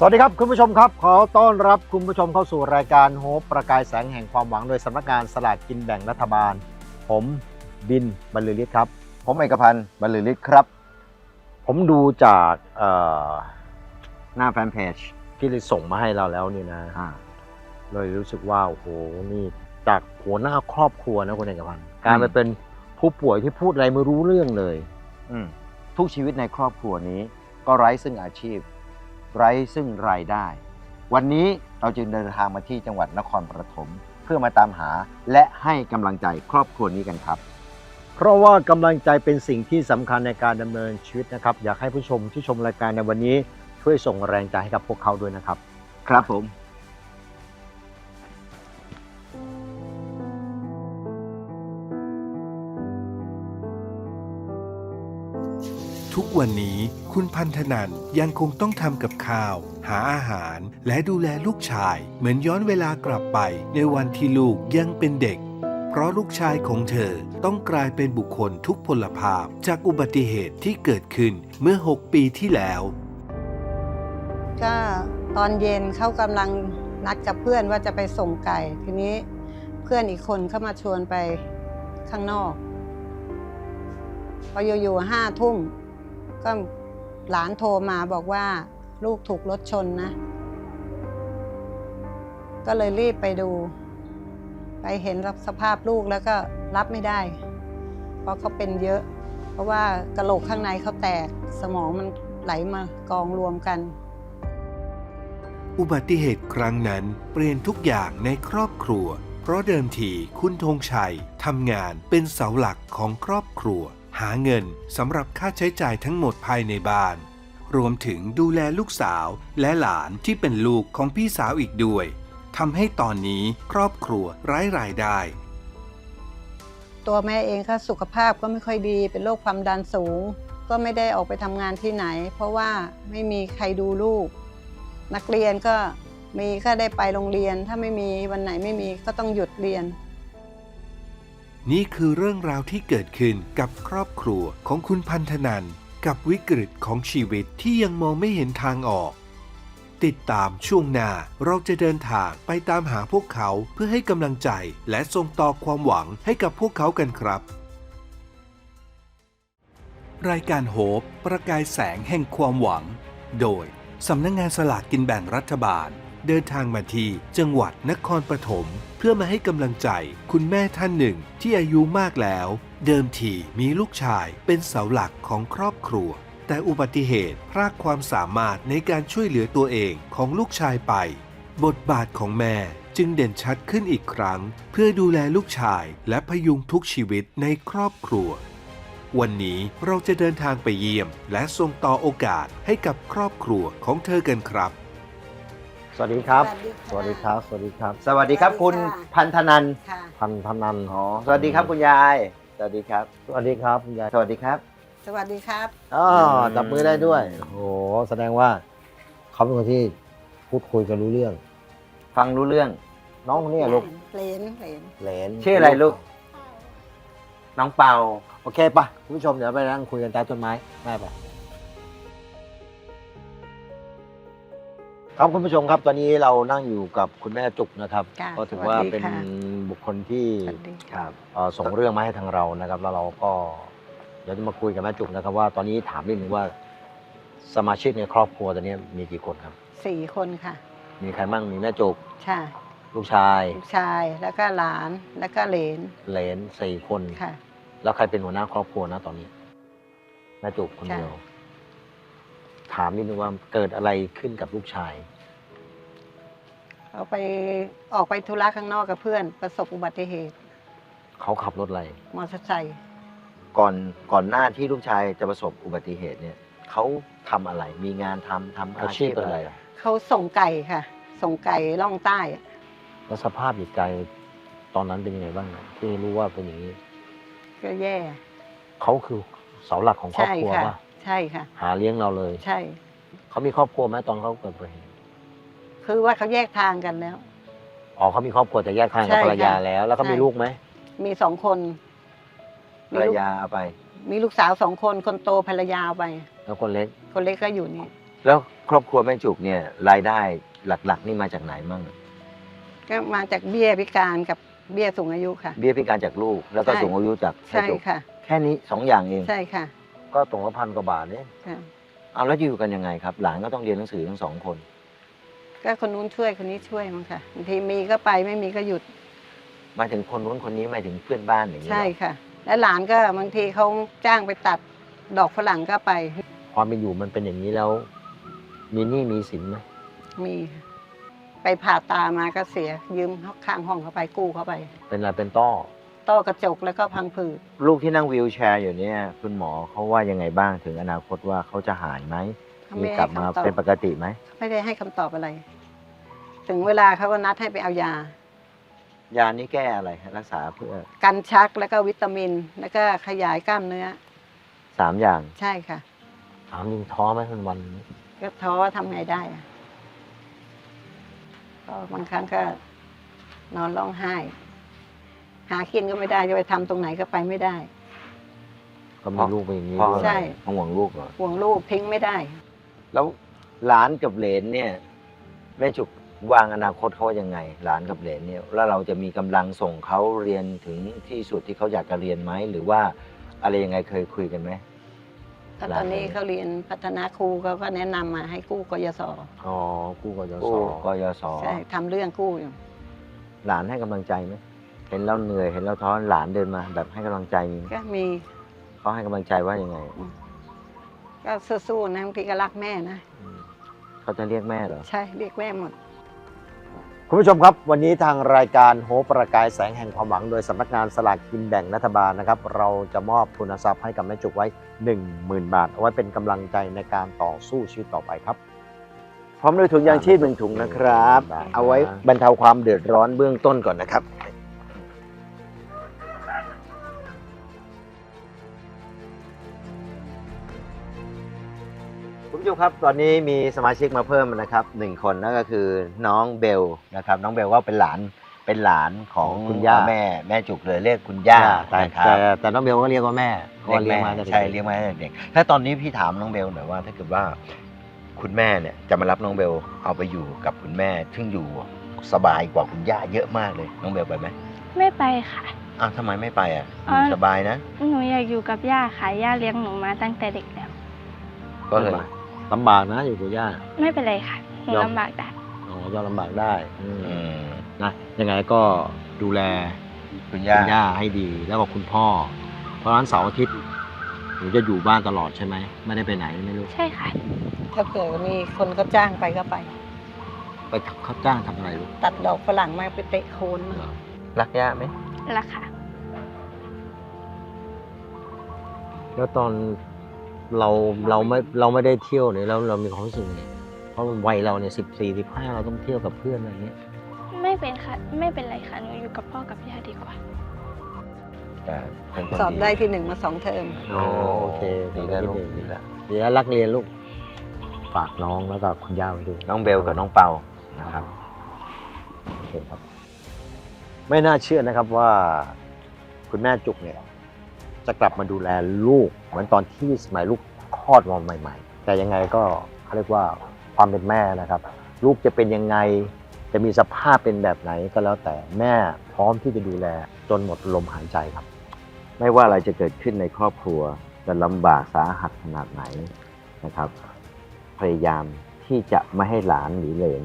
สวัสดีครับ คุณผู้ชมครับขอต้อนรับคุณผู้ชมเข้าสู่รายการโฮปประกายแสงแห่งความหวังโดยสำนักงานสลากกินแบ่งรัฐบาล ผมบินบรรลือฤทธิ์ครับ ผมเอกพันธ์บรรลือฤทธิ์ครับ ผมดูจากเอ่อหน้าแฟนเพจที่ได้ส่งมาให้เราแล้วนี่นะเลยรู้สึกว่าโอ้โหนี่จากหัวหน้าครอบครัวนะคุณเอกพันธ์กลารไปอืมเป็นผู้ป่วยที่พูดอะไรไม่รู้เรื่องเลย อืมทุกชีวิตในครอบครัวนี้ก็ไร้ซึ่งอาชีพ ไร้ซึ่งรายได้ วันนี้เราจึงเดินทางมาที่จังหวัดนครปฐมเพื่อมาตามหาและให้กำลังใจครอบครัวนี้กันครับ เพราะว่ากำลังใจเป็นสิ่งที่สำคัญในการดำเนินชีวิตนะครับ อยากให้ผู้ชมที่ชมรายการในวันนี้ช่วยส่งแรงใจให้กับพวกเขาด้วยนะครับ ครับผม ทุกวันนี้ คุณพันธนันยังคงต้องทำกับข้าว หาอาหาร และดูแลลูกชาย เหมือนย้อนเวลากลับไปในวันที่ลูกยังเป็นเด็ก เพราะลูกชายของเธอต้องกลายเป็นบุคคลทุกพลภาพจากอุบัติเหตุที่เกิดขึ้นเมื่อ 6 ปีที่แล้ว ก็ตอนเย็นเขากำลังนัดกับเพื่อนว่าจะไปส่งไก่ ทีนี้เพื่อนอีกคนเข้ามาชวนไปข้างนอกพออยู่ๆห้าทุ่มก็ หลานโทรมาบอกว่าลูกถูกรถชนนะ ก็เลยรีบไปดู ไปเห็นสภาพลูกแล้วก็รับไม่ได้ เพราะเขาเป็นเยอะ เพราะว่ากระโหลกข้างในเขาแตกสมองมันไหลมากองรวมกัน อุบัติเหตุครั้งนั้นเปลี่ยนทุกอย่างในครอบครัว เพราะเดิมทีคุณธงชัยทำงานเป็นเสาหลักของครอบครัว หาเงินสำหรับค่าใช้จ่ายทั้งหมดภายในบ้าน รวมถึงดูแลลูกสาวและหลานที่เป็นลูกของพี่สาวอีกด้วยทำให้ตอนนี้ครอบครัวไร้รายได้ ตัวแม่เองก็สุขภาพก็ไม่ค่อยดีเป็นโรคความดันสูง ก็ไม่ได้ออกไปทำงานที่ไหน เพราะว่าไม่มีใครดูลูก นักเรียนก็มีก็ได้ไปโรงเรียน ถ้าไม่มีวันไหนไม่มีก็ต้องหยุดเรียน นี่คือเรื่องราวที่เกิดขึ้นกับครอบครัวของคุณพันธนันกับวิกฤตของชีวิตที่ยังมองไม่เห็นทางออก ติดตามช่วงหน้าเราจะเดินทางไปตามหาพวกเขาเพื่อให้กำลังใจและส่งต่อความหวังให้กับพวกเขากันครับ รายการโฮปประกายแสงแห่งความหวัง โดยสำนักงงานสลากกินแบ่งรัฐบาล เดินทางมาที่จังหวัดนครปฐมเพื่อมาให้กำลังใจคุณแม่ท่านหนึ่งที่อายุมากแล้ว เดิมทีมีลูกชายเป็นเสาหลักของครอบครัว แต่อุบัติเหตุพรากความสามารถในการช่วยเหลือตัวเองของลูกชายไป บทบาทของแม่จึงเด่นชัดขึ้นอีกครั้ง เพื่อดูแลลูกชายและพยุงทุกชีวิตในครอบครัววันนี้เราจะเดินทางไปเยี่ยม และส่งต่อโอกาสให้กับครอบครัวของเธอกันครับ สวัสดีครับสสวัวัสสดีดีคครัรับบสวัสดีครับ สวัสดีครับ คุณสวัสดีค่ะพันธนันค่ะพันธนันอ๋อสวัสดีครับคุณยาย สวัสดีครับ สวัสดีครับคุณยาย สวัสดีครับ สวัสดีครับอ๋อจับมือได้ด้วย โอ้โห แสดงว่าเขาเป็นคนที่พูดคุยกันรู้เรื่อง ฟังรู้เรื่อง น้องคนนี้ลูก เหลนเหลนเหลนชื่ออะไรลูก น้องเปา โอเคปะคุณผู้ชมเดี๋ยวไปนั่งคุยกันใต้ต้นไม้แม่ปะ ครับคุณผู้ชมครับตอนนี้เรานั่งอยู่กับคุณแม่จุกนะครับ ค่ะก็ถือว่าสวัสดีเป็นค่ะบุคคลที่สวัสดี ครับเอ่อส่งเรื่องมาให้ทางเรานะครับแล้วเราก็เดี๋ยวจะมาคุยกับแม่จุกนะครับ ว่าตอนนี้ถามนิดนึงว่าสมาชิกในครอบครัวตอนนี้มีกี่คนครับ สี่คนค่ะมีใครบ้างมีแม่จุกใช่ลูกชายลูกชายแล้วก็หลานแล้วก็เหลนเหลนสี่คน ค่ะ แล้วใครเป็นหัวหน้าครอบครัวนะตอนนี้แม่จุกคนเดียวใช่ถามนิดนึงว่าเกิดอะไรขึ้นกับลูกชายก็เขาไปออกไปธุระข้างนอกกับเพื่อน ประสบอุบัติเหตุ เขาขับรถอะไร มอเตอร์ไซค์ก่อนก่อนหน้าที่ลูกชายจะประสบอุบัติเหตุเนี่ยเขาทำอะไร มีงานทำทำอาอาชีชีพพอะอะไร ไร เขาส่งไก่ค่ะ ส่งไก่ล่องใต้อะแล้วสภาพจิตใจตอนนั้นเป็นยังไงบ้างที่รู้ว่าเป็นอย่างนี้ ก็แย่ เขาคือเสาหลักของครอบใช่ครัวค่ะ ป่ะ ใช่ค่ะ หาเลี้ยงเราเลย ใช่ เขามีครอบครัวไหมตอนเขาเกิดอุบัติเหตุคือว่าเขาแยกทางกันแล้ว อ๋อเขามีครอบครัวแต่แยกทางกับใช่ภรรยาค่ะแล้ว แล้วก็มีใช่ ลูกไหมมีสองคนภมีรรลูกยาเอาไป มีลูกสาวสองคนคนโตภรรยาเอาไป แล้วคนเล็ก คนเล็กก็อยู่นี่ แล้วครอบครัวแม่จุกเนี่ยรายได้หลักๆ นี่มาจากไหนมั่งก็มาจากเบี้ยพิการกับเบี้ยสูงอายุค่ะ เบี้ยพิการจากลูก แล้วก็ใช่ สูงอายุจากแม่ใช่จุกค่ะ แค่นี้สองอย่างเอง ใช่ค่ะ ก็ตรงละพันกว่าบาทเนี่ยค่ะ เอาแล้วอยู่กันยังไงครับ หลานก็ต้องเรียนหนังสือทั้งสองคน ก็คนนู้นช่วยคนนี้ช่วยมั้งค่ะบางทีมีก็ไปไม่มีก็หยุดหมายถึงคนนู้นคนนี้หมายถึงเพื่อนบ้านอย่างนี้เหรอใช่ค่ะ และหลานก็บางทีเขาจ้างไปตัดดอกฝรั่งก็ไปความเป็นอยู่มันเป็นอย่างนี้แล้วมีหนี้มีสินไหมมีค่ะไปผ่าตามาก็เสียยืมข้างห้องเขาไปกู้เขาไป เป็นอะไรเป็นต้อ ต้อกระจกแล้วก็พังผืดลูกที่นั่งวีลแชร์อยู่เนี่ย คุณหมอเขาว่ายังไงบ้างถึงอนาคตว่าเขาจะหายไหมเขามีไม่กลัให้บมาคำตอบเป็นปกติไหมไม่ได้ให้คำตอบอะไร ถึงเวลาเขาก็นัดให้ไปเอายา ยานี้แก้อะไรฮะรักษาเพื่อกันชักแล้วก็วิตามิน แล้วก็ขยายกล้ามเนื้อ สามอย่าง ใช่ค่ะ ถามจริงท้อไหมวันวันก็ท้อทำไงได้อะก็บางครั้งก็นอนร้องไห้ หากินก็ไม่ได้จะไปทำตรงไหนก็ไปไม่ได้ ก็มีลูกเป็นอย่างนี้เพราะด้วยใช่เพราะห่วงลูกเหรอห่วงลูกทิ้งไม่ได้ แล้วหลานกับเหลนเนี่ยแม่จุกวางอนาคตเขาว่ายังไง หลานกับเหลนเนี่ยแล้วเราจะมีกำลังส่งเขาเรียนถึงที่สุดที่เขาอยากจะเรียนไหมหรือว่าอะไรยังไงเคยคุยกันไหม ก็ตอนนี้เขาเรียนพัฒนาครูเขาก็แนะนำมาให้กู้กยศอ๋อกู้กยศกู้กยศใช่ทำเรื่องกู้อยู่หลานให้กำลังใจไหม เห็นเราเหนื่อยเห็นเราท้อหลานเดินมา แบบให้กำลังใจมีไหมก็มี เขาให้กำลังใจว่ายังไงก็สู้ๆนะบางทีก็รักแม่นะเขาจะเรียกแม่เหรอ ใช่เรียกแม่หมด คุณผู้ชมครับ วันนี้ทางรายการโฮปประกายแสงแห่งความหวัง โดยสำนักงานสลากกินแบ่งรัฐบาลนะครับ เราจะมอบทุนทรัพย์ให้กับแม่จุกไว้ 10,000 บาท เอาไว้เป็นกำลังใจในการต่อสู้ชีวิตต่อไปครับ พร้อมด้วยถุงยางชีพหนึ่งถุงนะครับได้ครับเอาไว้บรรเทาความเดือดร้อนเบื้องต้นก่อนนะครับ คุณผู้ชมครับ ตอนนี้มีสมาชิกมาเพิ่มนะครับหนึ่งคนนั่นก็คือน้องเบลนะครับ น้องเบลก็เป็นหลานเป็นหลานของคุณย่าแม่แม่จุกเลยเรียกคุณย่าแต่นะครับแต่แต่น้องเบลก็เรียกว่าแม่เพราะเรียว่ากเลี้ยงแม่มาตั้งแต่ใช่ด็กเลี้ยงมาตั้งแต่เด็กถ้าตอนนี้พี่ถามน้องเบลหน่อยว่า ถ้าเกิดว่าคุณแม่เนี่ยจะมารับน้องเบลเอาไปอยู่กับคุณแม่ ซึ่งอยู่สบายกว่าคุณย่าเยอะมากเลย น้องเบลไปไหมไม่ไปค่ะอ้าวทำไมไม่ไปอะออ๋อยู่สบายนะ หนูอยากอยู่กับย่าค่ะย่าเลี้ยงหนูมาตั้งแต่เด็กแล้วก็เลย ลำบากนะอยู่กับย่า ไม่เป็นไรค่ะหนูยอม ลำบากได้อ๋อยอมลำบากได้อืมอืมนะยังไงก็ดูแลคุณย่า คุณย่าให้ดีแล้วก็คุณพ่อ เพราะฉะนั้นเสาร์อาทิตย์หนูจะอยู่บ้านตลอดใช่ไหมไม่ได้ไปไหนไม่รู้ ใช่ค่ะ ถ้าเกิดมีคนเขาจ้างไปก็ไป ไปเขาจ้างทำอะไรลูกตัดดอกฝรั่งมาไปเตะโคนมารักย่าไหมละค่ะแล้วตอน เราเราไม่เราไม่ได้เที่ยวเนี่ยแล้วเรามีความรู้สึกไงเพราะวัยเราเนี่ยสิบสี่สิบห้าเราต้องเที่ยวกับเพื่อนอะไรเงี้ยไม่เป็นค่ะไม่เป็นไรค่ะหนูอยู่กับพ่อกับย่าดีกว่าแต่เป็นคนสอบได้ที่หนึ่งมาสองเทอมโอโอเคดีแล้วลูกดีดีแล้วแล้วดีแล้วรักเรียนลูกฝากน้องแล้วก็คุณย่าไว้ด้วยน้องเบลกับน้องเปานะครับโอเคครับ ไม่น่าเชื่อนะครับว่าคุณแม่จุกเนี่ย จะกลับมาดูแลลูก เหมือนตอนที่สมัยลูกคลอดมาใหม่ ๆ แต่ยังไงก็เขาเรียกว่าความเป็นแม่นะครับ ลูกจะเป็นยังไงจะมีสภาพเป็นแบบไหนก็แล้วแต่แม่พร้อมที่จะดูแลจนหมดลมหายใจครับ ไม่ว่าอะไรจะเกิดขึ้นในครอบครัวจะลำบากสาหัสขนาดไหนนะครับ พยายามที่จะไม่ให้หลานหรือเหลน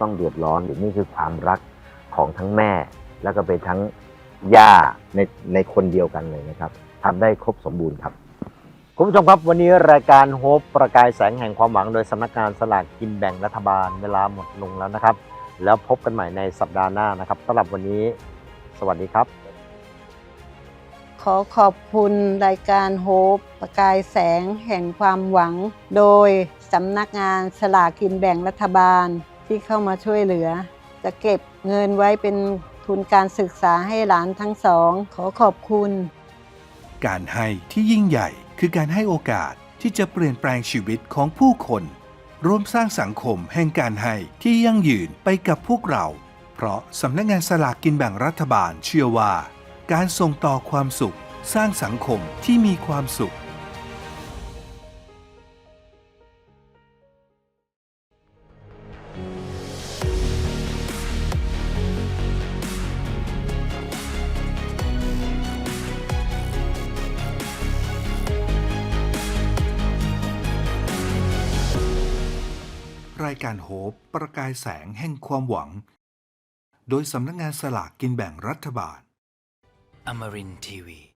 ต้องเดือดร้อนหรือนี่คือความรักของทั้งแม่ แล้วก็เป็นทั้งย่าในในคนเดียวกันเลยนะครับ ทำได้ครบสมบูรณ์ครับคุณผู้ชมครับวันนี้รายการโฮปประกายแสงแห่งความหวังโดยสำนักงานสลากกินแบ่งรัฐบาลเวลาหมดลงแล้วนะครับ แล้วพบกันใหม่ในสัปดาห์หน้านะครับสำหรับวันนี้ สวัสดีครับ ขอขอบคุณรายการโฮปประกายแสงแห่งความหวัง โดยสำนักงานสลากกินแบ่งรัฐบาลที่เข้ามาช่วยเหลือ จะเก็บเงินไว้เป็นทุนการศึกษาให้หลานทั้งสอง ขอขอบคุณ การให้ที่ยิ่งใหญ่คือการให้โอกาสที่จะเปลี่ยนแปลงชีวิตของผู้คน ร่วมสร้างสังคมแห่งการให้ที่ยั่งยืนไปกับพวกเรา เพราะสำนักงานสลากกินแบ่งรัฐบาลเชื่อว่า การส่งต่อความสุข สร้างสังคมที่มีความสุขายการโหบประกายแสงแห่งความหวัง โดยสำนักงานสลากกินแบ่งรัฐบาล Amarin TV